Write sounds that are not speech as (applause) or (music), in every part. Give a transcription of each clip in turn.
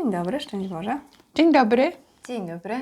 Dzień dobry, szczęść Boże. Dzień dobry. Dzień dobry.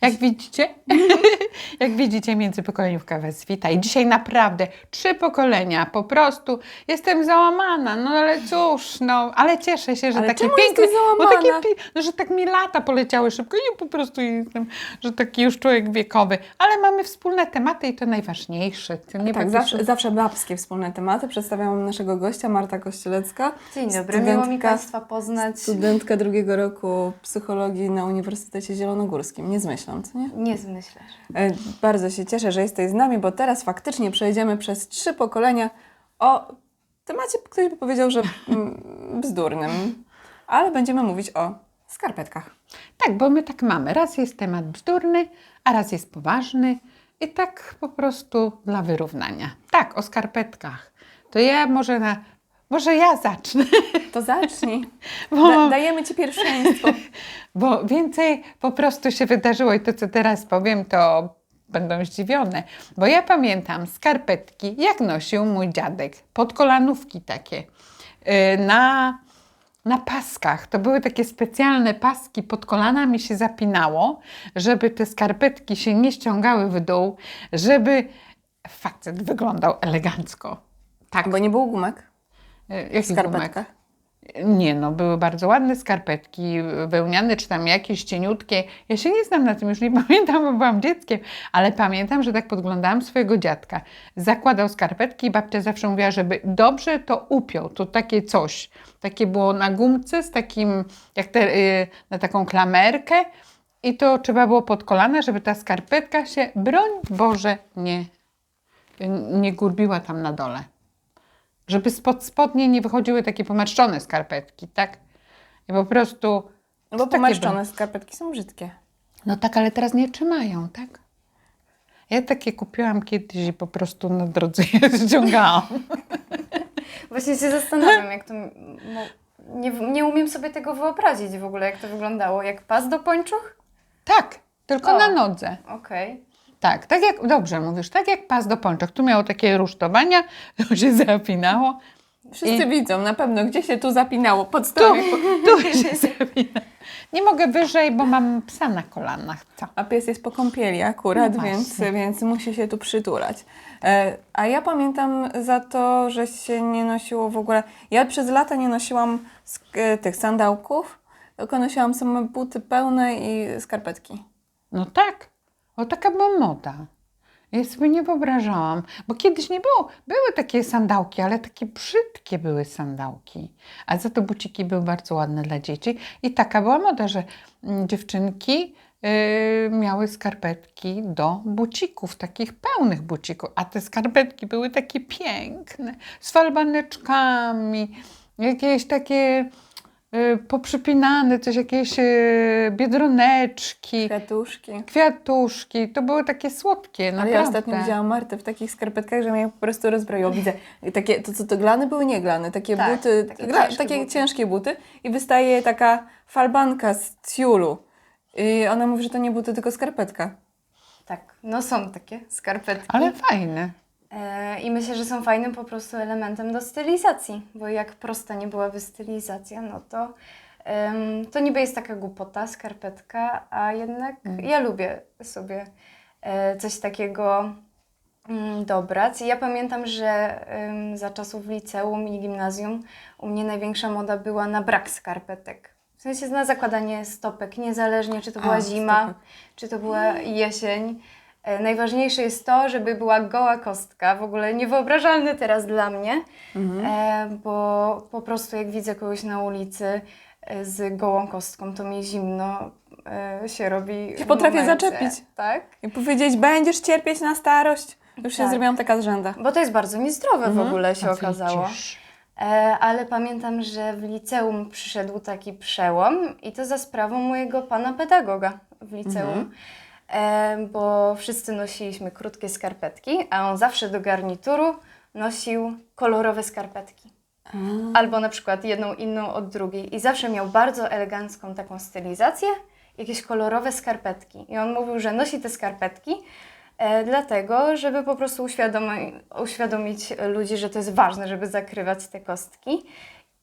Jak widzicie, (laughs) jak widzicie, międzypokoleniówka Was wita. I dzisiaj naprawdę trzy pokolenia, po prostu jestem załamana, no ale cóż, no, ale cieszę się, że Ale takie czemu piękne, jesteś bo takie, pi- no, że tak mi lata poleciały szybko i po prostu jestem, że taki już człowiek wiekowy, ale mamy wspólne tematy i to najważniejsze. To nie Tak, po zawsze, zawsze babskie wspólne tematy. Przedstawiam naszego gościa, Marta Kościelecka. Dzień dobry, miło mi Studentka- Państwa poznać. Studentka drugiego roku psychologii na Uniwersytecie Zielonogórskim. Nie zmyślam, co nie? Nie zmyślę. E, Bardzo się cieszę, że jesteś z nami, bo teraz faktycznie przejdziemy przez trzy pokolenia o temacie, ktoś by powiedział, że mm, bzdurnym, ale będziemy mówić o skarpetkach. Tak, bo my tak mamy. Raz jest temat bzdurny, a raz jest poważny i tak po prostu dla wyrównania. Tak, o skarpetkach. To ja może na... Może ja zacznę, (laughs) To zacznij. (laughs) Bo- Da, dajemy Ci pierwszeństwo. (laughs) bo więcej po prostu się wydarzyło i to, co teraz powiem, to będą zdziwione. Bo ja pamiętam skarpetki, jak nosił mój dziadek, podkolanówki takie, yy, na, na paskach. To były takie specjalne paski, pod kolanami się zapinało, żeby te skarpetki się nie ściągały w dół, żeby facet wyglądał elegancko. Tak, Bo nie było gumek jaki gumek? skarpetkach. Nie, no były bardzo ładne skarpetki, wełniane czy tam jakieś cieniutkie. Ja się nie znam na tym, już nie (laughs) pamiętam, bo byłam dzieckiem, ale pamiętam, że tak podglądałam swojego dziadka. Zakładał skarpetki i babcia zawsze mówiła, żeby dobrze to upiął. To takie coś. Takie było na gumce z takim, jak te, y, na taką klamerkę i to trzeba było pod kolana, żeby ta skarpetka się, broń Boże, nie, nie gurbiła tam na dole żeby spod spodnie nie wychodziły takie pomarszczone skarpetki, tak? I po prostu. No bo takie pomarszczone skarpetki są brzydkie. No tak, ale teraz nie trzymają, tak? Ja takie kupiłam kiedyś i po prostu na drodze je (laughs) ściągałam. Właśnie się zastanawiam, jak to. Nie, nie umiem sobie tego wyobrazić w ogóle, jak to wyglądało. Jak pas do pończuch? Tak, tylko O. na nodze. Okej. Tak, tak jak, dobrze mówisz, tak jak pas do pączek. Tu miało takie rusztowania, (laughs) to się zapinało. Wszyscy I- widzą na pewno, gdzie się tu zapinało. Tu, Podstawie. (laughs) tu się zapina. Nie mogę wyżej, bo mam psa na kolanach. Co? A pies jest po kąpieli akurat, No więc, więc musi się tu przytulać. E, a ja pamiętam za to, że się nie nosiło w ogóle. Ja przez lata nie nosiłam e, tych sandałków, tylko nosiłam same buty pełne i skarpetki. No tak, o taka była moda. Ja sobie nie wyobrażałam, bo kiedyś nie było. Były takie sandałki, ale takie brzydkie były sandałki. A za to buciki były bardzo ładne dla dzieci. I taka była moda, że mm, dziewczynki yy, miały skarpetki do bucików, takich pełnych bucików. A te skarpetki były takie piękne, z falbaneczkami, jakieś takie poprzypinane, coś jakieś yy, biedroneczki. Kwiatuszki. Kwiatuszki, to były takie słodkie, Ale naprawdę. ja ostatnio widziałam Martę w takich skarpetkach, że mnie po prostu rozbroiło. Widzę i takie, to co to glany były nie glany, takie Tak, buty, takie gra, ciężkie takie buty. ciężkie buty i wystaje taka falbanka z tiulu. I ona mówi, że to nie buty, tylko skarpetka. Tak. No są takie skarpetki. Ale fajne. E, I myślę, że są fajnym po prostu elementem do stylizacji, bo jak prosta nie byłaby stylizacja, no to to niby jest taka głupota, skarpetka, a jednak ja lubię sobie e, coś takiego mm, dobrać. I ja pamiętam, że za czasów liceum i gimnazjum u mnie największa moda była na brak skarpetek. W sensie na zakładanie stopek, niezależnie czy to A, była zima, stopek. czy to była jesień. E, Najważniejsze jest to, żeby była goła kostka. W ogóle niewyobrażalne teraz dla mnie, Mhm. e, bo po prostu jak widzę kogoś na ulicy e, z gołą kostką, to mi zimno się robi. w potrafię momencie. zaczepić. Tak? I powiedzieć, będziesz cierpieć na starość. Już się Tak. zrobiłam taka zrzęda. Bo to jest bardzo niezdrowe w ogóle się okazało. ale pamiętam, że w liceum przyszedł taki przełom i to za sprawą mojego pana pedagoga w liceum. E, bo wszyscy nosiliśmy krótkie skarpetki, a on zawsze do garnituru nosił kolorowe skarpetki. Albo na przykład jedną inną od drugiej. I zawsze miał bardzo elegancką taką stylizację, jakieś kolorowe skarpetki. I on mówił, że nosi te skarpetki, E, dlatego, żeby po prostu uświadomi, uświadomić ludzi, że to jest ważne, żeby zakrywać te kostki.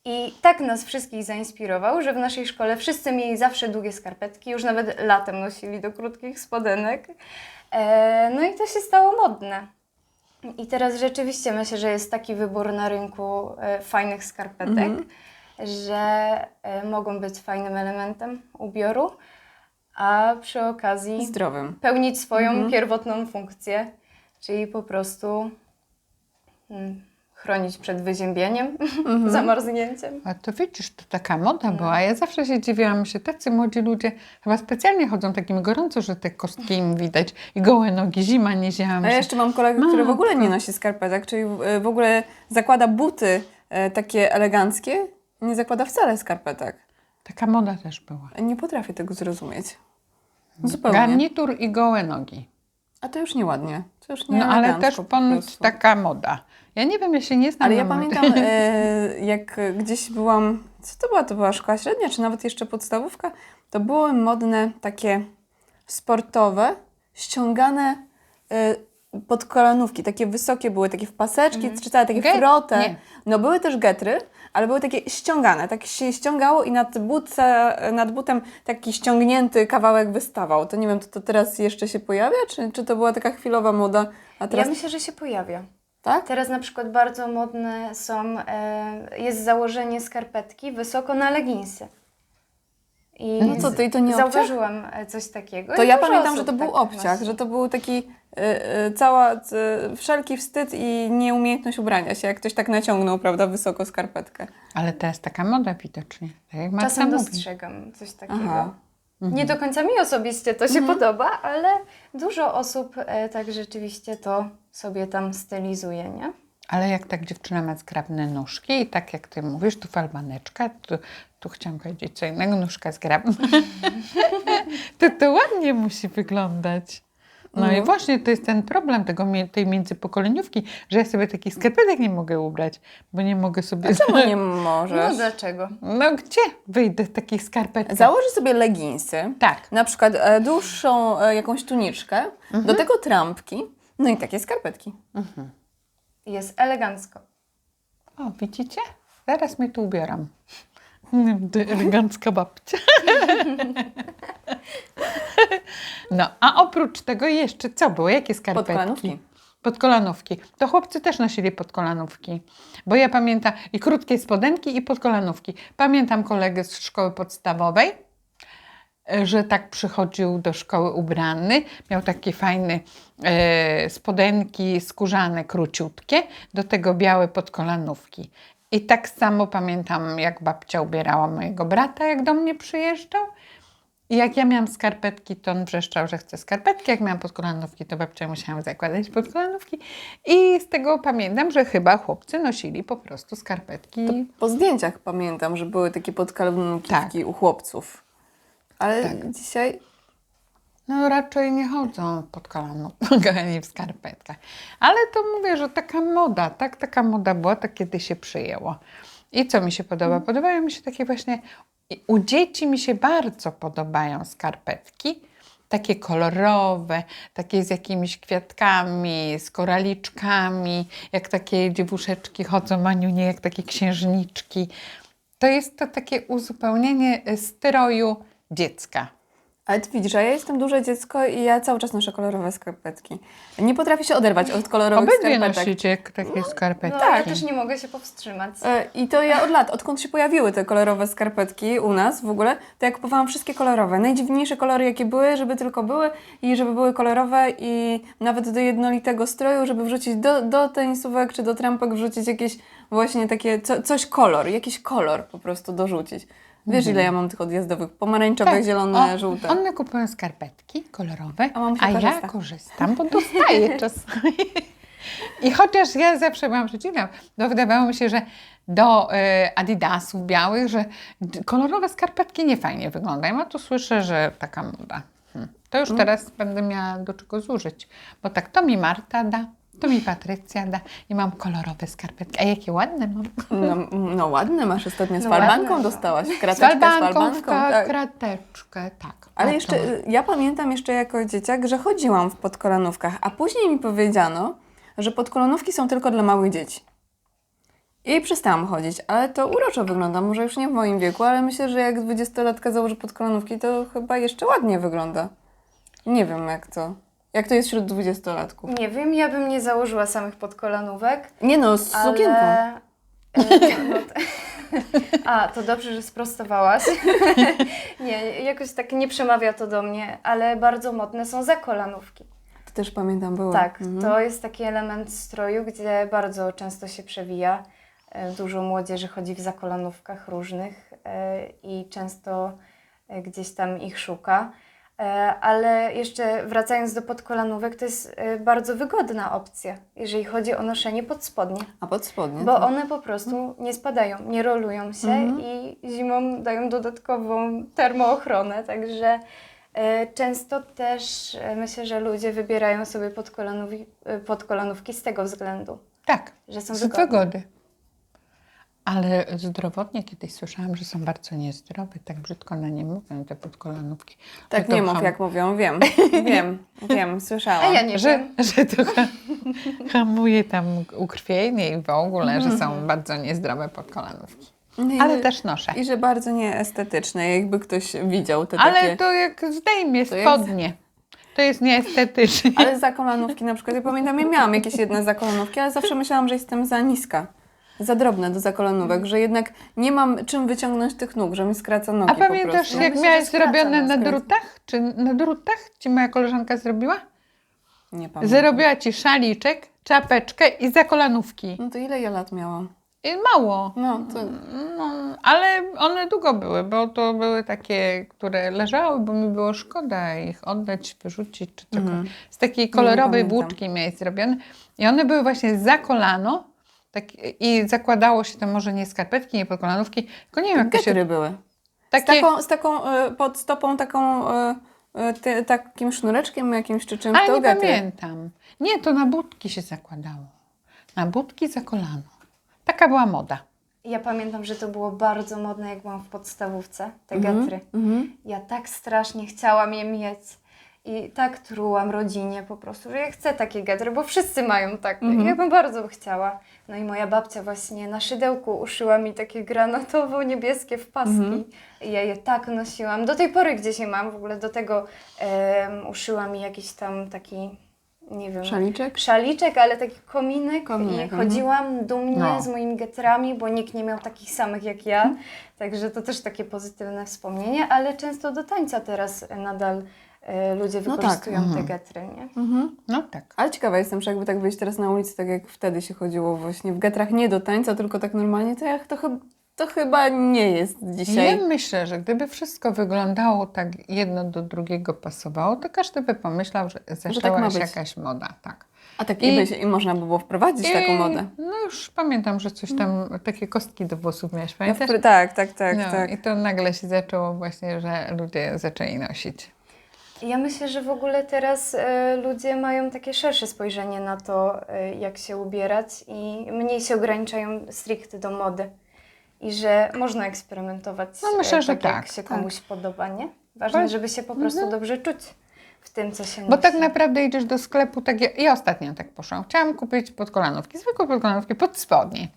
I tak nas wszystkich zainspirował, że w naszej szkole wszyscy mieli zawsze długie skarpetki, już nawet latem nosili do krótkich spodenek. E, no i to się stało modne. I teraz rzeczywiście myślę, że jest taki wybór na rynku e, fajnych skarpetek, że e, mogą być fajnym elementem ubioru, a przy okazji Zdrowym. pełnić swoją pierwotną funkcję, czyli po prostu mm, chronić przed wyziębieniem, (laughs) zamarznięciem. A to widzisz, to taka moda była. Ja zawsze się dziwiłam, że tacy młodzi ludzie chyba specjalnie chodzą takimi gorąco, że te kostki im widać i gołe nogi, zima nie ziałam A ja jeszcze mam kolegę, który w ogóle nie nosi skarpetek, czyli e, w ogóle zakłada buty e, takie eleganckie, nie zakłada wcale skarpetek. Taka moda też była. Nie potrafię tego zrozumieć. Zupełnie. Garnitur i gołe nogi. A to już nieładnie. To już nie No ale też po ponoć taka moda. Ja nie wiem, ja się nie znam Ale ja pamiętam, (laughs) e, jak gdzieś byłam, co to była? To była szkoła średnia, czy nawet jeszcze podstawówka? To były modne takie sportowe, ściągane e, pod kolanówki. Takie wysokie były, takie w paseczki, czy całe takie Get- frote. nie. No były też getry, ale były takie ściągane. Tak się ściągało i nad, butce, nad butem taki ściągnięty kawałek wystawał. To nie wiem, to, to teraz jeszcze się pojawia, czy, czy to była taka chwilowa moda? A teraz Ja myślę, że się pojawia. tak? Teraz na przykład bardzo modne są, e, jest założenie skarpetki wysoko na leginsy. I No co, i to nie? Zauważyłam e, coś takiego. To ja pamiętam, że to był tak obciach, nosi. że to był taki cała, y, wszelki wstyd i nieumiejętność ubrania się, jak ktoś tak naciągnął, prawda, wysoko skarpetkę. Ale to jest taka moda widocznie. Tak jak Marta Czasem mówi. dostrzegam coś takiego. Aha. Nie do końca mi osobiście to się podoba, ale dużo osób e, tak rzeczywiście to sobie tam stylizuje, nie? Ale jak tak dziewczyna ma zgrabne nóżki i tak jak ty mówisz, tu falbaneczka, tu, tu chciałam powiedzieć co innego, nóżka zgrabna, (laughs) to to ładnie musi wyglądać. No i właśnie to jest ten problem tego, tej międzypokoleniówki, że ja sobie takich skarpetek nie mogę ubrać, bo nie mogę sobie... Czemu nie (laughs) No możesz? dlaczego? No gdzie wyjdę w takich skarpetkach? Założysz sobie leginsy, Tak. na przykład e, dłuższą e, jakąś tuniczkę, Mhm. do tego trampki, no i takie skarpetki. Jest elegancko. O, widzicie? Zaraz mnie tu ubieram. (laughs) Elegancka babcia. (laughs) No, a oprócz tego jeszcze co było? Jakie skarpetki? Podkolanówki. Podkolanówki. To chłopcy też nosili podkolanówki. Bo ja pamiętam i krótkie spodenki i podkolanówki. Pamiętam kolegę z szkoły podstawowej, e, że tak przychodził do szkoły ubrany. Miał takie fajne e, spodenki skórzane, króciutkie, do tego białe podkolanówki. I tak samo pamiętam, jak babcia ubierała mojego brata, jak do mnie przyjeżdżał. I jak ja miałam skarpetki, to on wrzeszczał, że chce skarpetki. Jak miałam podkolanówki, to babcia musiałam zakładać podkolanówki. I z tego pamiętam, że chyba chłopcy nosili po prostu skarpetki. Po zdjęciach pamiętam, że były takie podkolanówki Tak. u chłopców. Ale dzisiaj No raczej nie chodzą pod kolanówkach ani w skarpetkach. Ale to mówię, że taka moda, tak? Taka moda była, tak kiedy się przyjęło. I co mi się podoba? Podobają mi się takie właśnie, u dzieci mi się bardzo podobają skarpetki. Takie kolorowe, takie z jakimiś kwiatkami, z koraliczkami, jak takie dziewuszeczki chodzą, Maniunie, jak takie księżniczki. To jest to takie uzupełnienie e, stroju dziecka. Ale ty widzisz, a ja jestem duże dziecko i ja cały czas noszę kolorowe skarpetki. Nie potrafię się oderwać od kolorowych Obydwie skarpetek. nosicie takie skarpetki. No, ja też nie mogę się powstrzymać. E, I to ja od lat, odkąd się pojawiły te kolorowe skarpetki u nas w ogóle, to ja kupowałam wszystkie kolorowe. Najdziwniejsze kolory, jakie były, żeby tylko były i żeby były kolorowe i nawet do jednolitego stroju, żeby wrzucić do, do tenisówek czy do trampek wrzucić jakieś właśnie takie, co, coś kolor, jakiś kolor po prostu dorzucić. Wiesz, ile ja mam tych odjazdowych? Pomarańczowe, zielone, Mhm. Tak. O, żółte. One kupują skarpetki kolorowe, A a ja korzysta. korzystam, bo dostaję (laughs) czasami. I chociaż ja zawsze byłam przeciwna, bo wydawało mi się, że do e, adidasów białych, że kolorowe skarpetki nie fajnie wyglądają, a tu słyszę, że taka moda. Hm. To już teraz będę miała do czego zużyć, bo tak to mi Marta da, to mi Patrycja da i mam kolorowe skarpetki. A jakie ładne mam. No, no ładne masz ostatnio, z No falbanką ładne, dostałaś, Z krateczkę z falbanką, falbanką. w ka- tak. krateczkę, tak. Ale jeszcze, to- ja pamiętam jeszcze jako dzieciak, że chodziłam w podkolanówkach, a później mi powiedziano, że podkolanówki są tylko dla małych dzieci. I przestałam chodzić, ale to uroczo wygląda. Może już nie w moim wieku, ale myślę, że jak 20-latka założy podkolanówki, to chyba jeszcze ładnie wygląda. Nie wiem jak to. Jak to jest wśród 20-latków? Nie wiem, ja bym nie założyła samych podkolanówek, Nie no, z ale... sukienką. e, (laughs) no. (laughs) A, to dobrze, że sprostowałaś. (laughs) nie, jakoś tak nie przemawia to do mnie, ale bardzo modne są zakolanówki. To też pamiętam było. Tak, Mhm. to jest taki element stroju, gdzie bardzo często się przewija. E, Dużo młodzieży chodzi w zakolanówkach różnych e, i często e, gdzieś tam ich szuka. E, Ale jeszcze wracając do podkolanówek, to jest e, bardzo wygodna opcja, jeżeli chodzi o noszenie pod spodnie. A pod spodnie? Bo to- one po prostu nie spadają, nie rolują się Mhm. i zimą dają dodatkową termoochronę, także e, często też myślę, że ludzie wybierają sobie podkolanówki, podkolanówki z tego względu, Tak, że są z wygodne. wygody. Ale zdrowotnie kiedyś słyszałam, że są bardzo niezdrowe. Tak brzydko na nie mówią, te podkolanówki. Tak nie mów ham- jak mówią, wiem. (laughs) Wiem, wiem, słyszałam. A ja nie że, wiem. że to ha- (laughs) hamuje tam ukrwienie i w ogóle, że są bardzo niezdrowe podkolanówki. No i Ale też noszę. I że bardzo nieestetyczne, jakby ktoś widział te Ale takie... to jak zdejmie To jest- spodnie, to jest nieestetycznie. Ale za kolanówki na przykład, ja pamiętam, ja miałam jakieś jedne zakolanówki, ale zawsze myślałam, że jestem za niska. Za drobne do zakolanówek, że jednak nie mam czym wyciągnąć tych nóg, że mi skraca nogi A pamiętasz, jak Myślę, miałeś zrobione nas, na drutach? Czy na drutach ci moja koleżanka zrobiła? Nie pamiętam. Zrobiła ci szaliczek, czapeczkę i zakolanówki. No to ile ja lat miałam? I mało. No, to... No, ale one długo były, bo to były takie, które leżały, bo mi było szkoda ich oddać, wyrzucić czy cokolwiek. Z takiej kolorowej włóczki miałeś zrobione. I one były właśnie za kolano tak, i zakładało się tam może nie skarpetki, nie podkolanówki, tylko nie wiem jak to się... Były. Z Takie, taką, z taką e, pod stopą taką, e, e, ty, takim sznureczkiem jakimś czy czymś, ale to nie getry. pamiętam. Nie, to na budki się zakładało. Na budki za kolano. Taka była moda. Ja pamiętam, że to było bardzo modne, jak byłam w podstawówce, te Mhm, getry. mhm. Ja tak strasznie chciałam je mieć i tak trułam rodzinie po prostu, że ja chcę takie getry, bo wszyscy mają takie. Mhm. Ja bym bardzo chciała. No i moja babcia właśnie na szydełku uszyła mi takie granatowo-niebieskie wpaski. Mhm. I ja je tak nosiłam. Do tej pory gdzieś je mam. W ogóle do tego em, uszyła mi jakiś tam taki, nie wiem... Szaliczek? Szaliczek, ale taki kominek, Kominek, i mhm. chodziłam dumnie No. z moimi getrami, bo nikt nie miał takich samych jak ja, także to też takie pozytywne wspomnienie, ale często do tańca teraz nadal ludzie No tak, wykorzystują te mhm. getry, nie? Mhm. No tak. Ale ciekawa jestem, że jakby tak wyjść teraz na ulicy, tak jak wtedy się chodziło właśnie w getrach, nie do tańca, tylko tak normalnie, to, jak to, chyb- to chyba nie jest dzisiaj. Ja myślę, że gdyby wszystko wyglądało tak jedno do drugiego pasowało, to każdy by pomyślał, że zaczęła tak się jakaś moda. Tak. A tak I- i, można by było wprowadzić taką I- modę. No już pamiętam, że coś tam, takie kostki do włosów miałeś, Ja pamiętasz? tak, tak, tak, no, tak. I to nagle się zaczęło właśnie, że ludzie zaczęli nosić. Ja myślę, że w ogóle teraz e, ludzie mają takie szersze spojrzenie na to, e, jak się ubierać i mniej się ograniczają stricte do mody. I że można eksperymentować No, myślę, e, że tak, jak tak, się tak. komuś podoba, nie? Ważne, Bo- żeby się po prostu dobrze czuć w tym, co się nosi. Bo tak naprawdę idziesz do sklepu, tak ja, ja ostatnio tak poszłam. Chciałam kupić podkolanówki, zwykłe podkolanówki, pod spodnie.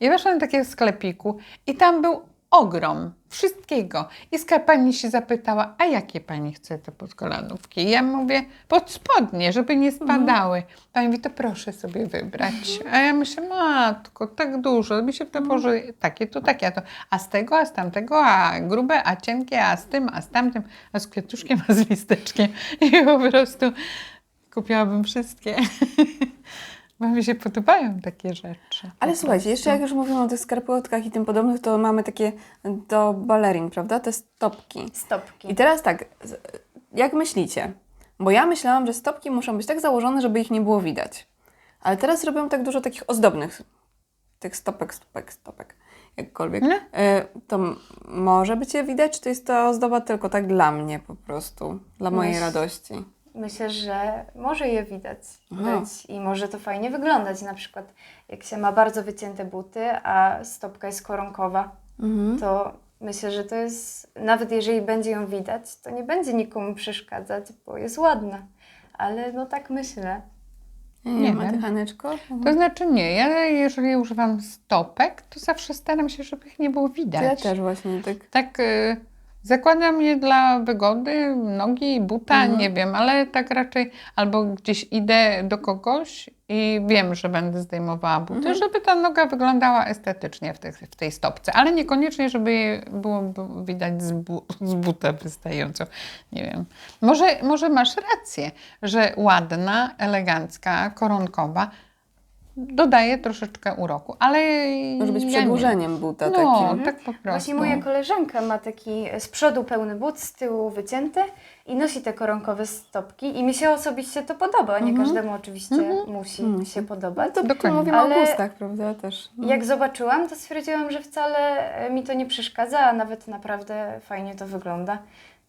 I weszłam do takiego sklepiku i tam był ogrom wszystkiego. I pani się zapytała, a jakie pani chce te podkolanówki? Ja mówię, pod spodnie, żeby nie spadały. Pani mówi, to proszę sobie wybrać. A ja myślę, matko, tak dużo, mi się w to położy takie, to takie, a to, a z tego, a z tamtego, a grube, a cienkie, a z tym, a z tamtym, a z kwiatuszkiem, a z listeczkiem. (laughs) I po prostu kupiłabym wszystkie. (laughs) Bo mi się podobają takie rzeczy. Ale słuchajcie, jeszcze jak już mówimy o tych skarpetkach i tym podobnych, to mamy takie do balerin, prawda? Te stopki. Stopki. I teraz tak, jak myślicie? Bo ja myślałam, że stopki muszą być tak założone, żeby ich nie było widać. Ale teraz robią tak dużo takich ozdobnych tych stopek, stopek, stopek, jakkolwiek. Nie? E, To może być je widać, czy to jest to ozdoba tylko tak dla mnie po prostu, dla mojej Myśl- radości? Myślę, że może je widać Aha. być i może to fajnie wyglądać. Na przykład jak się ma bardzo wycięte buty, a stopka jest koronkowa, Mhm. to myślę, że to jest, nawet jeżeli będzie ją widać, to nie będzie nikomu przeszkadzać, bo jest ładna. Ale no tak myślę. Nie, Nie ma Haneczko? To znaczy nie, ja jeżeli używam stopek, to zawsze staram się, żeby ich nie było widać. ja też właśnie tak. Tak y, zakładam je dla wygody, nogi, buta, Mhm. nie wiem, ale tak raczej albo gdzieś idę do kogoś i wiem, że będę zdejmowała buty, Mhm. żeby ta noga wyglądała estetycznie w, tych, w tej stopce, ale niekoniecznie, żeby je było było widać z, bu, z buta wystająco. Nie wiem. Może, może masz rację, że ładna, elegancka, koronkowa dodaje troszeczkę uroku, ale Może być ja nie. przedłużeniem buta No, takim. tak po prostu. Właśnie moja koleżanka ma taki z przodu pełny but, z tyłu wycięty i nosi te koronkowe stopki i mi się osobiście to podoba. Nie każdemu oczywiście musi się podobać. To Dokładnie. mówimy Ale- o gustach, prawda? Też. No. Jak zobaczyłam, to stwierdziłam, że wcale mi to nie przeszkadza, a nawet naprawdę fajnie to wygląda.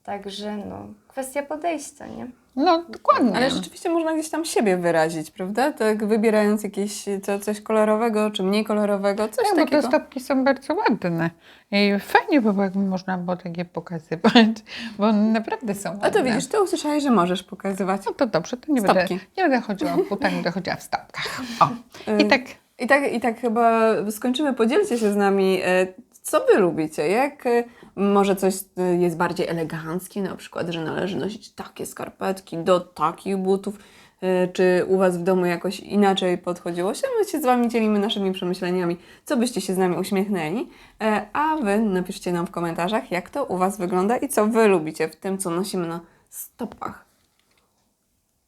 Także no, kwestia podejścia, nie? No, dokładnie. Ale rzeczywiście można gdzieś tam siebie wyrazić, prawda? Tak wybierając jakieś co, coś kolorowego, czy mniej kolorowego, coś Tak, bo te takiego. stopki są bardzo ładne. I fajnie by było, jakby można było takie pokazywać, (laughs) bo one naprawdę są ładne. A to widzisz, ty usłyszałeś, że możesz pokazywać. No to dobrze, to nie będę, Stopki. nie będę chodziła w butach, będę chodziła w stopkach. O. I Y, tak I tak, I tak chyba skończymy. Podzielcie się z nami, e, co wy lubicie. Jak e, może coś e, jest bardziej eleganckie, na przykład, że należy nosić takie skarpetki do takich butów. e, Czy u Was w domu jakoś inaczej podchodziło się? My się z Wami dzielimy naszymi przemyśleniami, co byście się z nami uśmiechnęli. E, A Wy napiszcie nam w komentarzach, jak to u Was wygląda i co Wy lubicie w tym, co nosimy na stopach.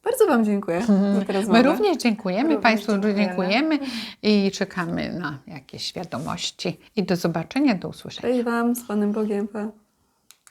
Bardzo Wam dziękuję za tę rozmowę. my również dziękujemy, Również Państwu dziękujemy. dziękujemy i czekamy na jakieś wiadomości. I do zobaczenia, do usłyszenia. Cześć Wam, z Panem Bogiem. Pa.